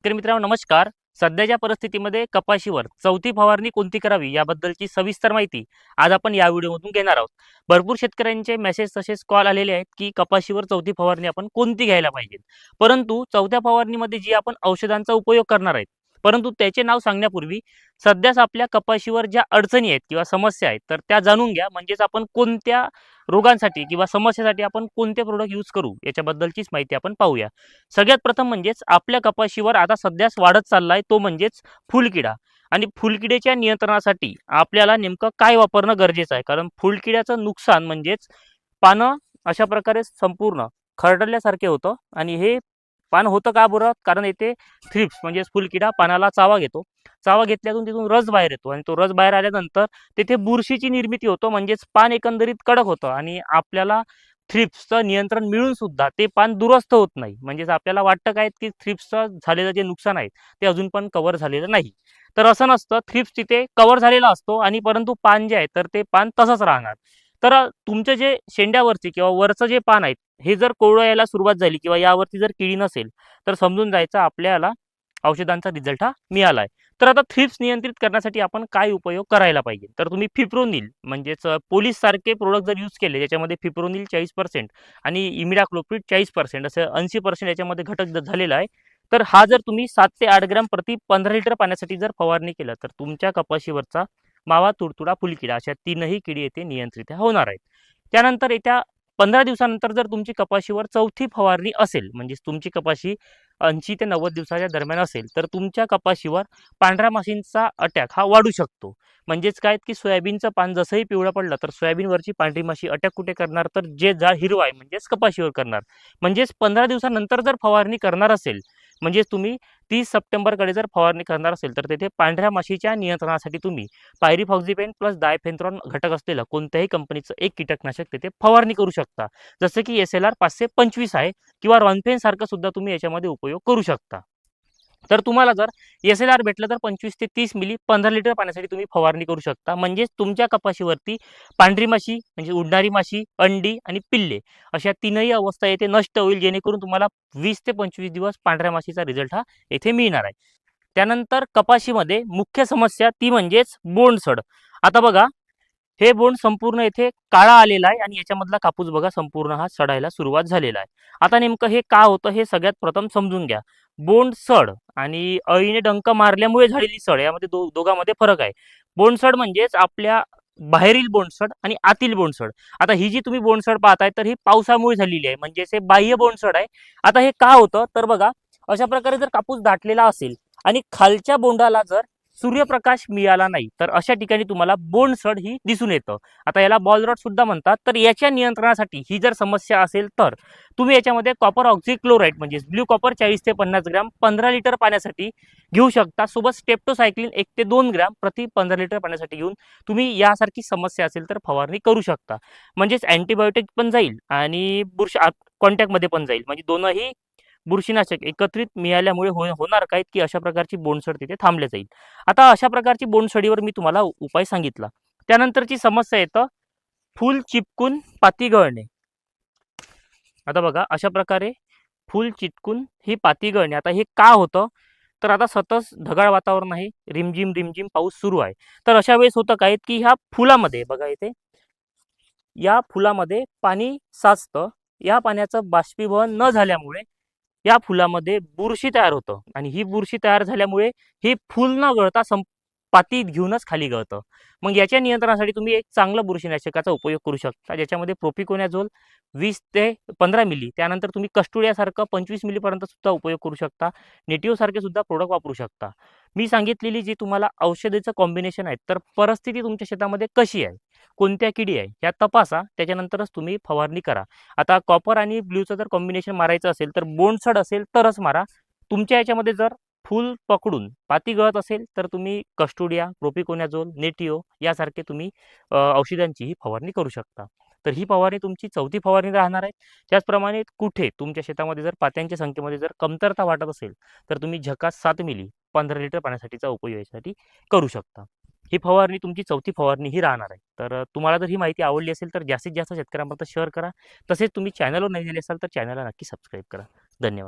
शेतकरी मित्रांनो नमस्कार. सध्याच्या परिस्थितीमध्ये कपाशीवर चौथी फवारणी कोणती करावी याबद्दलची सविस्तर माहिती आज आपण या व्हिडिओमधून घेणार आहोत. भरपूर शेतकऱ्यांचे मेसेज तसेच कॉल आलेले आहेत की कपाशीवर चौथी फवारणी आपण कोणती घ्यायला पाहिजे? परंतु चौथ्या फवारणीमध्ये जी आपण औषधांचा उपयोग करणार आहेत परंतु त्याचे नाव सांगण्यापूर्वी सध्याच आपल्या कपाशीवर ज्या अडचणी आहेत किंवा समस्या आहेत तर त्या जाणून घ्या. म्हणजेच आपण कोणत्या रोगांसाठी किंवा समस्येसाठी आपण कोणते प्रोडक्ट यूज करू याच्याबद्दलचीच माहिती आपण पाहूया. सगळ्यात प्रथम म्हणजेच आपल्या कपाशीवर आता सध्याच वाढत चालला आहे तो म्हणजेच फुलकिडा. आणि फुलकिड्याच्या नियंत्रणासाठी आपल्याला नेमकं काय वापरणं गरजेचं आहे? कारण फुलकिड्याचं नुकसान म्हणजेच पानं अशा प्रकारे संपूर्ण खरडल्यासारखे होतं आणि हे पान होतं का बरं? कारण येथे थ्रिप्स म्हणजे फुलकिडा पानाला चावा घेतो. चावा घेतल्यातून तिथून रस बाहेर येतो आणि तो रस बाहेर आल्यानंतर तेथे बुरशीची निर्मिती होतो म्हणजेच पान एकंदरीत कडक होतं आणि आपल्याला थ्रिप्सचं नियंत्रण मिळून सुद्धा ते पान दुरुस्त होत नाही. म्हणजेच आपल्याला वाटतं काय की थ्रिप्सचं झालेलं जे नुकसान आहे ते अजून पण कव्हर झालेलं नाही. तर असं नसतं थ्रिप्स तिथे कव्हर झालेला असतो आणि परंतु पान जे आहे तर ते पान तसंच राहणार. तर तुमचे जे शेंड्यावरचे किंवा वरचं जे पान आहेत हे जर कोवळं यायला सुरुवात झाली किंवा यावरती जर किडी नसेल तर समजून जायचं आपल्याला औषधांचा रिझल्ट हा मिळाला आहे तर आता थ्रिप्स नियंत्रित करण्यासाठी आपण काय उपयोग करायला पाहिजे? तर तुम्ही फिप्रोनिल म्हणजेच पोलीस सारखे प्रोडक्ट जर यूज केले ज्याच्यामध्ये फिप्रोनिल चाळीस पर्सेंट आणि इमिडाक्लोप्रिड चाळीस पर्सेंट असं ऐंशी पर्सेंट याच्यामध्ये घटक जर झालेला आहे तर हा जर तुम्ही सात ते आठ ग्रॅम प्रति पंधरा लिटर पाण्यासाठी जर फवारणी केलं तर तुमच्या कपाशीवरचा मावा तुडतुडा फुलकिडा अशा तीनही किडी येथे नियंत्रित होणार आहेत. त्यानंतर येत्या पंधरा दिवसानंतर जर तुमची कपाशीवर चौथी फवारणी असेल म्हणजेच तुमची कपाशी ऐंशी ते नव्वद दिवसाच्या दरम्यान असेल तर तुमच्या कपाशीवर पांढऱ्या माशींचा अटॅक हा वाढू शकतो. म्हणजेच काय की सोयाबीनचं पान जसंही पिवळं पडलं तर सोयाबीनवरची पांढरी माशी अटॅक कुठे करणार? तर जे झाड हिरवं आहे म्हणजेच कपाशीवर करणार. म्हणजेच पंधरा दिवसानंतर जर फवारणी करणार असेल म्हणजेच तुम्ही तीस सप्टेंबरकडे जर फवारणी करणार असेल तर तेथे पांढऱ्या माशीच्या नियंत्रणासाठी तुम्ही पायरीफॉक्झिपेन प्लस डायफेन्थ्रॉन घटक असलेलं कोणत्याही कंपनीचं एक कीटकनाशक तेथे फवारणी करू शकता. जसं की एस एल आर पाचशे पंचवीस आहे किंवा रॉनफेन सारखं सुद्धा तुम्ही याच्यामध्ये उपयोग करू शकता. तर तुम्हाला जर एस एल आर भेटलं तर पंचवीस ते तीस मिली पंधरा लिटर पाण्यासाठी तुम्ही फवारणी करू शकता. म्हणजेच तुमच्या कपाशीवरती पांढरी माशी म्हणजे उडणारी माशी अंडी आणि पिल्ले अशा तीनही अवस्था येथे नष्ट होईल जेणेकरून तुम्हाला वीस ते पंचवीस दिवस पांढऱ्या माशीचा रिझल्ट हा येथे मिळणार आहे. त्यानंतर कपाशीमध्ये मुख्य समस्या ती म्हणजेच बोंडसड. आता बघा हे बोंड संपूर्ण येथे काळा आलेला आहे आणि याच्यामधला कापूस बघा संपूर्ण हा सडायला सुरुवात झालेला आहे. आता नेमकं हे का होतं हे सगळ्यात प्रथम समजून घ्या. बोंड सड आणि अळीने डंक मारल्यामुळे झालेली सड यामध्ये दो दोघांमध्ये फरक आहे. बोंडसड म्हणजेच आपल्या बाहेरील बोंडसड आणि आतील बोंडसड आता ही जी तुम्ही बोंडसड पाहताय तर ही पावसामुळे झालेली आहे. म्हणजेच हे बाह्य बोंडसड आहे. आता हे का होतं? तर बघा अशा प्रकारे जर कापूस दाटलेला असेल आणि खालच्या बोंडाला जर सूर्यप्रकाश मिळाला नाही तर अशा ठिकाणी तुम्हाला बोंडसड ही दिसून येतं. आता याला बॉल रॉड सुद्धा म्हणतात तर याच्या नियंत्रणासाठी ही जर समस्या असेल तर तुम्ही याच्यामध्ये कॉपर ऑक्झिक्लोराईड म्हणजे ब्ल्यू कॉपर चाळीस ते पन्नास ग्रॅम पंधरा लिटर पाण्यासाठी घेऊ शकता. सोबत स्टेप्टोसायक्लिन एक ते दोन ग्रॅम प्रति पंधरा लिटर पाण्यासाठी घेऊन तुम्ही यासारखी समस्या असेल तर फवारणी करू शकता. म्हणजेच अँटीबायोटिक पण जाईल आणि बुरश कॉन्टॅक्टमध्ये पण जाईल. म्हणजे दोनही बुरशीनाशक एकत्रित मिळाल्यामुळे हो होणार काय की अशा प्रकारची बोंडसड तिथे थांबले जाईल. आता अशा प्रकारची बोंडसडीवर मी तुम्हाला उपाय सांगितला. त्यानंतरची समस्या येतं फूल चिपकून पाती गळणे. आता बघा अशा प्रकारे फूल चिटकून ही पाती गळणे. आता हे का होतं? तर आता सतत ढगाळ वातावरण आहे. रिमझिम रिमझिम पाऊस सुरू आहे. तर अशा वेळेस होतं काय की ह्या फुलामध्ये बघा इथे या फुलामध्ये पाणी साचतं. या पाण्याचं बाष्पीभवन न झाल्यामुळे या फुलामध्ये बुरशी तयार होतं. आणि ही बुरशी तयार झाल्यामुळे हे फूल न गळता सं पातीत घेऊनच खाली गळतं. मग याच्या नियंत्रणासाठी तुम्ही एक चांगलं बुरशीनाशकाचा उपयोग करू शकता. ज्याच्यामध्ये प्रोपिकोनॅझोल वीस ते पंधरा मिली त्यानंतर तुम्ही कस्टुड्यासारखं पंचवीस मिलीपर्यंत सुद्धा उपयोग करू शकता. नेटिव्हसारखे सुद्धा प्रोडक्ट वापरू शकता. मी सांगितलेली जी तुम्हाला औषधीचं कॉम्बिनेशन आहे तर परिस्थिती तुमच्या शेतामध्ये कशी आहे? कोणत्या किडी आहे ह्या तपासा त्याच्यानंतरच तुम्ही फवारणी करा. आता कॉपर आणि ब्ल्यूचं जर कॉम्बिनेशन मारायचं असेल तर बोंडसड असेल तरच मारा. तुमच्या याच्यामध्ये जर फूल पकडून पाती गळत असेल तर तुम्ही कस्टोडिया प्रोपिकोनॅझोल नेटिओ यासारखे तुम्ही औषधांची ही फवारणी करू शकता. तर ही फवारणी तुमची चौथी फवारणी राहणार आहे. त्याचप्रमाणे कुठे तुमच्या शेतामध्ये जर पात्यांच्या संख्येमध्ये जर कमतरता वाटत असेल तर तुम्ही झकास सात मिली पंधरा लिटर पाण्यासाठीचा उपयोग यासाठी करू शकता. ही फवारणी तुमची चौथी फवारणी ही राहणार आहे. तर तुम्हाला जर ही माहिती आवडली असेल तर जास्तीत जास्त शेतकऱ्यांपर्यंत शेअर करा. तसेच तुम्ही चॅनलवर नाही झाले असाल तर चॅनलला नक्की सबस्क्राईब करा. धन्यवाद.